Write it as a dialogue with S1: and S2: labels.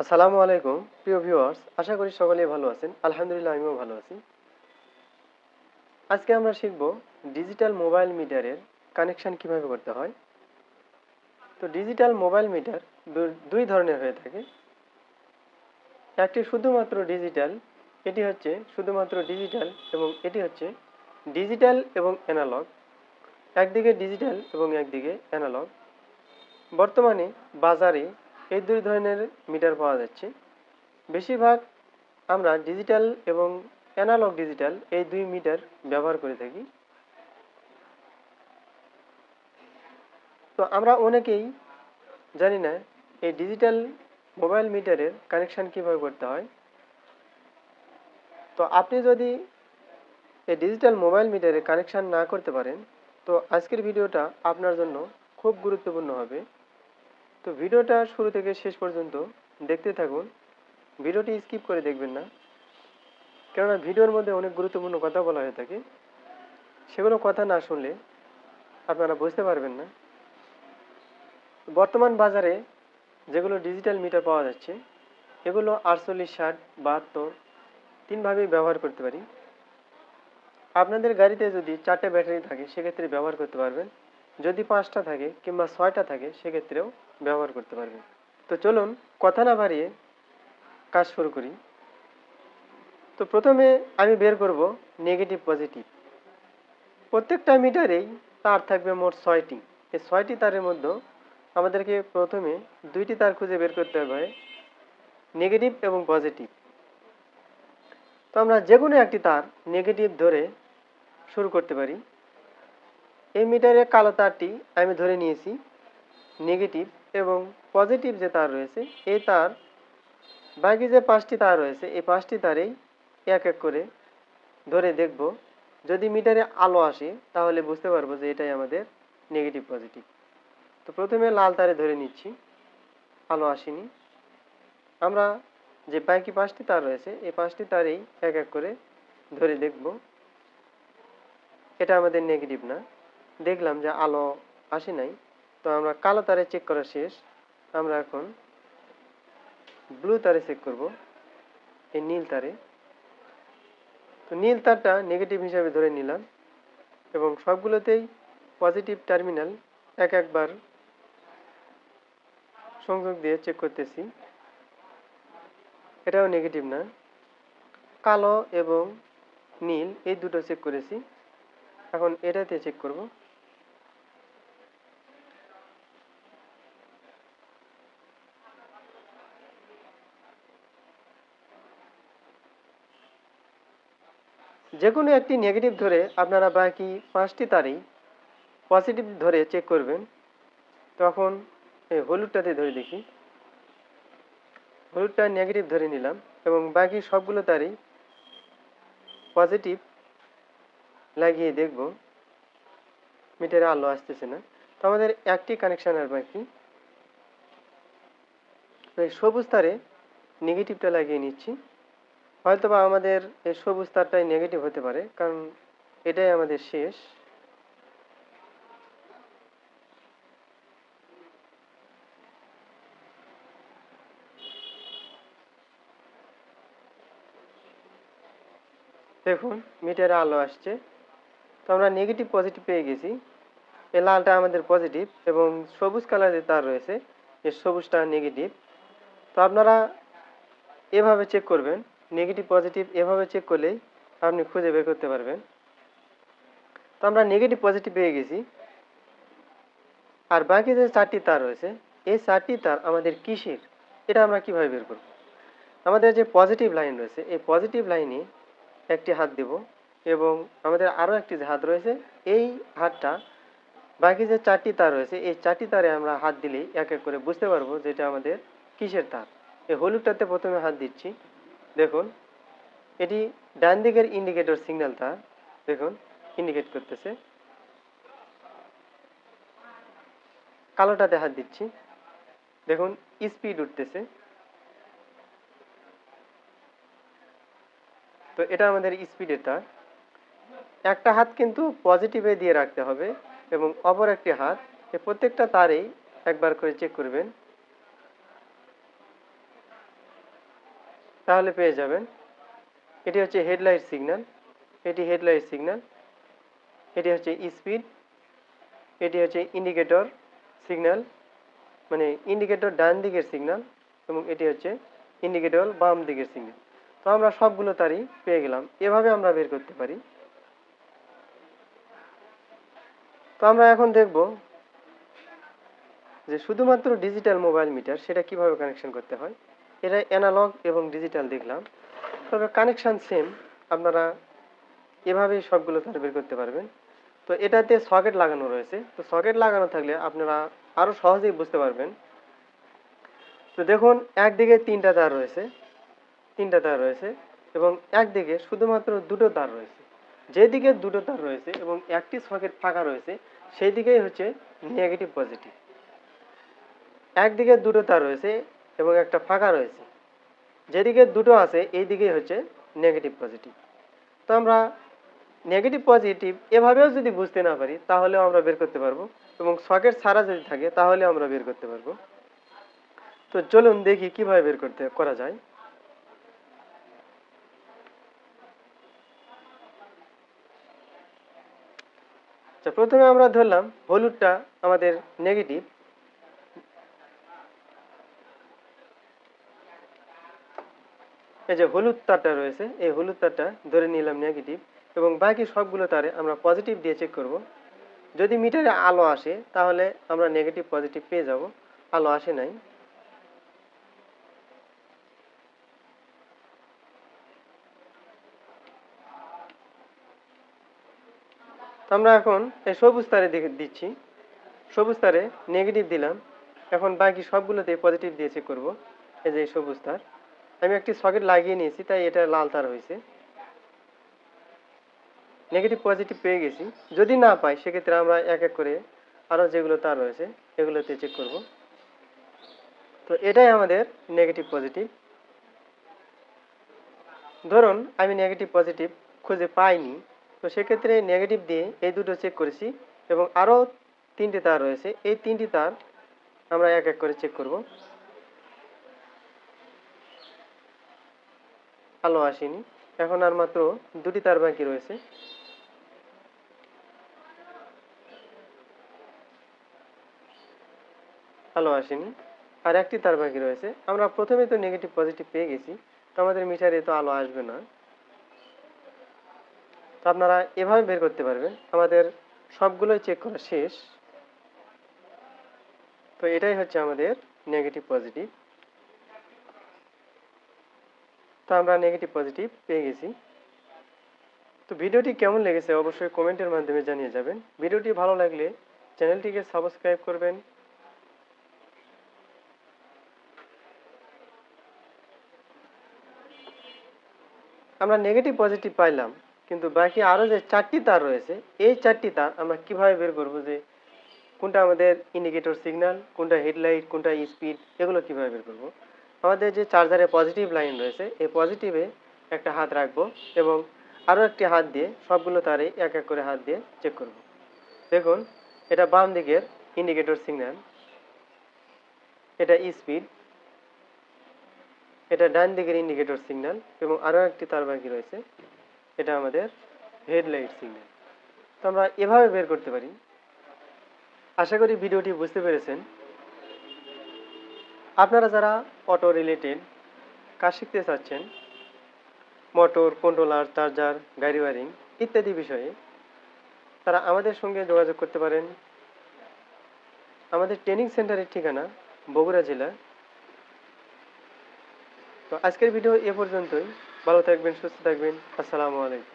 S1: আসসালামু আলাইকুম, প্রিয় ভিউয়ার্স আশা করি সকলেই ভালো আছেন। আলহামদুলিল্লাহ, আমিও ভালো আছি। আজকে আমরা শিখব ডিজিটাল মোবাইল মিটারের কানেকশন কীভাবে করতে হয়। তো ডিজিটাল মোবাইল মিটার দুই ধরনের হয়ে থাকে। একটি শুধুমাত্র ডিজিটাল এটি হচ্ছে শুধুমাত্র ডিজিটাল এবং এটি হচ্ছে ডিজিটাল এবং অ্যানালগ একদিকে ডিজিটাল এবং একদিকে অ্যানালগ বর্তমানে বাজারে এই দুই ধরনের মিটার পাওয়া যাচ্ছে। বেশিরভাগ আমরা ডিজিটাল এবং অ্যানালগ ডিজিটাল এই দুই মিটার ব্যবহার করে থাকি। তো আমরা অনেকেই জানি না এই ডিজিটাল মোবাইল মিটারের কানেকশান কীভাবে করতে হয়। তো আপনি যদি এই ডিজিটাল মোবাইল মিটারে কানেকশান না করতে পারেন, তো আজকের ভিডিওটা আপনার জন্য খুব গুরুত্বপূর্ণ হবে। তো ভিডিওটা শুরু থেকে শেষ পর্যন্ত দেখতে থাকুন। ভিডিওটি স্কিপ করে দেখবেন না। কেননা ভিডিওর মধ্যে অনেক গুরুত্বপূর্ণ কথা বলা হয়ে থাকে। সেগুলো কথা না শুনলে আপনারা বুঝতে পারবেন না। বর্তমান বাজারে যেগুলো ডিজিটাল মিটার পাওয়া যাচ্ছে, এগুলো আটচল্লিশ, ষাট, বাহাত্তর তিনভাবেই ব্যবহার করতে পারি। আপনাদের গাড়িতে যদি চারটে ব্যাটারি থাকে, সেক্ষেত্রে ব্যবহার করতে পারবেন। যদি পাঁচটা থাকে কিংবা ছয়টা থাকে, সেক্ষেত্রেও ব্যবহার করতে পারবেন। তো চলুন কথা না বাড়িয়ে কাজ শুরু করি। তো প্রথমে আমি বের করব নেগেটিভ পজিটিভ প্রত্যেকটা মিটারেই তার থাকবে মোট ছয়টি। এই ছয়টি তারের মধ্যে আমাদেরকে প্রথমে দুইটি তার খুঁজে বের করতে হবে নেগেটিভ এবং পজিটিভ তো আমরা যে কোনো একটি তার নেগেটিভ ধরে শুরু করতে পারি। এই মিটারের কালো তারটি আমি ধরে নিয়েছি নেগেটিভ এবং পজিটিভ যে তার রয়েছে, এই তার বাকি যে পাঁচটি তার রয়েছে, এই পাঁচটি তারেই এক এক করে ধরে দেখব। যদি মিটারে আলো আসে, তাহলে বুঝতে পারব যে এটাই আমাদের নেগেটিভ পজিটিভ তো প্রথমে লাল তারে ধরে নিচ্ছি, আলো আসেনি। আমরা যে বাকি পাঁচটি তার রয়েছে, এই পাঁচটি তারেই এক এক করে ধরে দেখব। এটা আমাদের নেগেটিভ না। দেখলাম যে আলো আসে নাই। তো আমরা কালো তারে চেক করা শেষ। আমরা এখন ব্লু তারে চেক করব, এই নীল তারে। তো নীল তারটা নেগেটিভ হিসাবে ধরে নিলাম এবং সবগুলোতেই পজিটিভ টার্মিনাল এক একবার সংযোগ দিয়ে চেক করতেছি। এটাও নেগেটিভ না। কালো এবং নীল এই দুটো চেক করেছি। এখন এটাতে চেক করব। যে কোনো একটি নেগেটিভ ধরে আপনারা বাকি পাঁচটি তারেই পজিটিভ ধরে চেক করবেন। তখন এই হলুদটাতে ধরে দেখি। হলুদটা নেগেটিভ ধরে নিলাম এবং বাকি সবগুলো তারই পজিটিভ লাগিয়ে দেখব। মিটারে আলো আসতেছে না। তো আমাদের একটি কানেকশন আর বাকি। সবুজ তারে নেগেটিভটা লাগিয়ে নিচ্ছি। হয়তোবা আমাদের এই সবুজ তারটাই নেগেটিভ হতে পারে, কারণ এটাই আমাদের শেষ। দেখুন, মিটারে আলো আসছে। তো আমরা নেগেটিভ পজিটিভ পেয়ে গেছি। এই লালটা আমাদের পজিটিভ এবং সবুজ কালারের তার রয়েছে এই সবুজটা নেগেটিভ তো আপনারা এভাবে চেক করবেন। নেগেটিভ পজিটিভ এভাবে চেক করলেই আপনি খুঁজে বের করতে পারবেন। তো আমরা নেগেটিভ পজিটিভ পেয়ে গেছি। আর বাকি যে চারটি তার রয়েছে, এই চারটি তার আমাদের কিসের? এটা আমরা কীভাবে বের করব? আমাদের যে পজিটিভ লাইন রয়েছে, এই পজিটিভ লাইনে একটি হাত দেব এবং আমাদের আরও একটি যে হাত রয়েছে, এই হাতটা, বাকি যে চারটি তার রয়েছে, এই চারটি তারে আমরা হাত দিলেই এক এক করে বুঝতে পারব যে এটা আমাদের কিসের তার। এই হলুদটাতে প্রথমে হাত দিচ্ছি। দেখুন, এটি ডান দিকের ইন্ডিকেটর সিগন্যাল তার দেখুন ইন্ডিকেট করতেছে। কালোটাতে হাত দিচ্ছি। দেখুন স্পিড উঠতেছে। তো এটা আমাদের স্পিডের তার। একটা হাত কিন্তু পজিটিভে দিয়ে রাখতে হবে এবং অপর একটি হাত প্রত্যেকটা তারেই একবার করে চেক করবেন। তাহলে পেয়ে যাবেন। এটি হচ্ছে হেডলাইট সিগন্যাল। এটি হেডলাইট সিগন্যাল। এটি হচ্ছে স্পিড। এটি হচ্ছে ইন্ডিকেটর সিগন্যাল। মানে ইন্ডিকেটর ডান দিকের সিগন্যাল এবং এটি হচ্ছে ইন্ডিকেটর বাম দিকের সিগন্যাল। তো আমরা সবগুলো তারই পেয়ে গেলাম। এভাবে আমরা বের করতে পারি। তো আমরা এখন দেখব যে শুধুমাত্র ডিজিটাল মোবাইল মিটার সেটা কীভাবে কানেকশন করতে হয়। এটা অ্যানালগ এবং ডিজিটাল দেখলাম। তবে কানেকশান সেম আপনারা এভাবেই সবগুলো তার বের করতে পারবেন। তো এটাতে সকেট লাগানো রয়েছে। তো সকেট লাগানো থাকলে আপনারা আরও সহজেই বুঝতে পারবেন। তো দেখুন, একদিকে তিনটা তার রয়েছে। তিনটা তার রয়েছে এবং একদিকে শুধুমাত্র দুটো তার রয়েছে। যেদিকে দুটো তার রয়েছে এবং একটি সকেট ফাঁকা রয়েছে সেই দিকেই হচ্ছে নেগেটিভ পজিটিভ একদিকে দুটো তার রয়েছে এবং একটা ফাঁকা রয়েছে। যেদিকে দুটো আছে এই দিকেই হচ্ছে নেগেটিভ পজিটিভ তো আমরা নেগেটিভ পজিটিভ এভাবেও যদি বুঝতে না পারি, তাহলেও আমরা বের করতে পারব এবং সকেট ছাড়া যদি থাকে তাহলে আমরা বের করতে পারব। তো চলুন দেখি কীভাবে বের করতে করা যায়। প্রথমে আমরা ধরলাম হলুদটা আমাদের নেগেটিভ এই যে হলুদ তারটা রয়েছে, এই হলুদ তারটা ধরে নিলাম নেগেটিভ এবং বাকি সবগুলো তারে আমরা পজিটিভ দিয়ে চেক করব। যদি মিটারে আলো আসে, তাহলে আমরা নেগেটিভ পজিটিভ পেয়ে যাব। আলো আসে নাই। আমরা এখন এই সবুজ তারে দিচ্ছি। সবুজ তারে নেগেটিভ দিলাম। এখন বাকি সবগুলোতে পজিটিভ দিয়ে চেক করব। এই যে সবুজ তার। আমি একটি সকেট লাগিয়ে নিয়েছি, তাই এটা লাল তার হয়েছে। নেগেটিভ পজিটিভ পেয়ে গেছি। যদি না পাই, সেক্ষেত্রে আমরা এক এক করে আরও যেগুলো তার রয়েছে, এগুলোতে চেক করব। তো এটাই আমাদের নেগেটিভ পজিটিভ ধরুন, আমি নেগেটিভ পজিটিভ খুঁজে পাইনি, তো সেক্ষেত্রে নেগেটিভ দিয়ে এই দুটো চেক করেছি এবং আরও তিনটি তার রয়েছে। এই তিনটি তার আমরা এক এক করে চেক করব। আলো আসেনি। এখন আর মাত্র দুটি তার বাকি রয়েছে। আলো আসেনি। আর একটি তার বাকি রয়েছে। আমরা প্রথমে তো নেগেটিভ পজিটিভ পেয়ে গেছি। তো আমাদের মিটারে তো আলো আসবে না। তো আপনারা এভাবে বের করতে পারবেন। আমাদের সবগুলোই চেক করা শেষ। তো এটাই হচ্ছে আমাদের নেগেটিভ পজিটিভ তো আমরা নেগেটিভ পজিটিভ পেয়ে গেছি। তো ভিডিওটি কেমন লেগেছে অবশ্যই কমেন্টের মাধ্যমে জানিয়ে যাবেন। ভিডিওটি ভালো লাগলে চ্যানেলটিকে সাবস্ক্রাইব করবেন। আমরা নেগেটিভ পজিটিভ পাইলাম, কিন্তু বাকি আরও যে চারটি তার রয়েছে, এই চারটি তার আমরা কীভাবে বের করব যে কোনটা আমাদের ইন্ডিকেটর সিগন্যাল কোনটা হেডলাইট কোনটা স্পিড এগুলো কীভাবে বের করব? আমাদের যে চার্জারে পজিটিভ লাইন রয়েছে, এই পজিটিভে একটা হাত রাখব এবং আরও একটি হাত দিয়ে সবগুলো তারে এক এক করে হাত দিয়ে চেক করব। দেখুন, এটা বাম দিকের ইন্ডিকেটর সিগন্যাল এটা স্পিড এটা ডান দিকের ইন্ডিকেটর সিগন্যাল এবং আরও একটি তার বাকি রয়েছে, এটা আমাদের হেডলাইট সিগন্যাল তো আমরা এভাবে বের করতে পারি। আশা করি ভিডিওটি বুঝতে পেরেছেন। আপনারা যারা অটো রিলেটেড কাজ শিখতে চাচ্ছেন মোটর কন্ট্রোলার চার্জার গাড়ি ওয়ারিং ইত্যাদি বিষয়ে, তারা আমাদের সঙ্গে যোগাযোগ করতে পারেন। আমাদের ট্রেনিং সেন্টারের ঠিকানা বগুড়া জেলা। তো আজকের ভিডিও এ পর্যন্তই। ভালো থাকবেন, সুস্থ থাকবেন। আসসালামু আলাইকুম।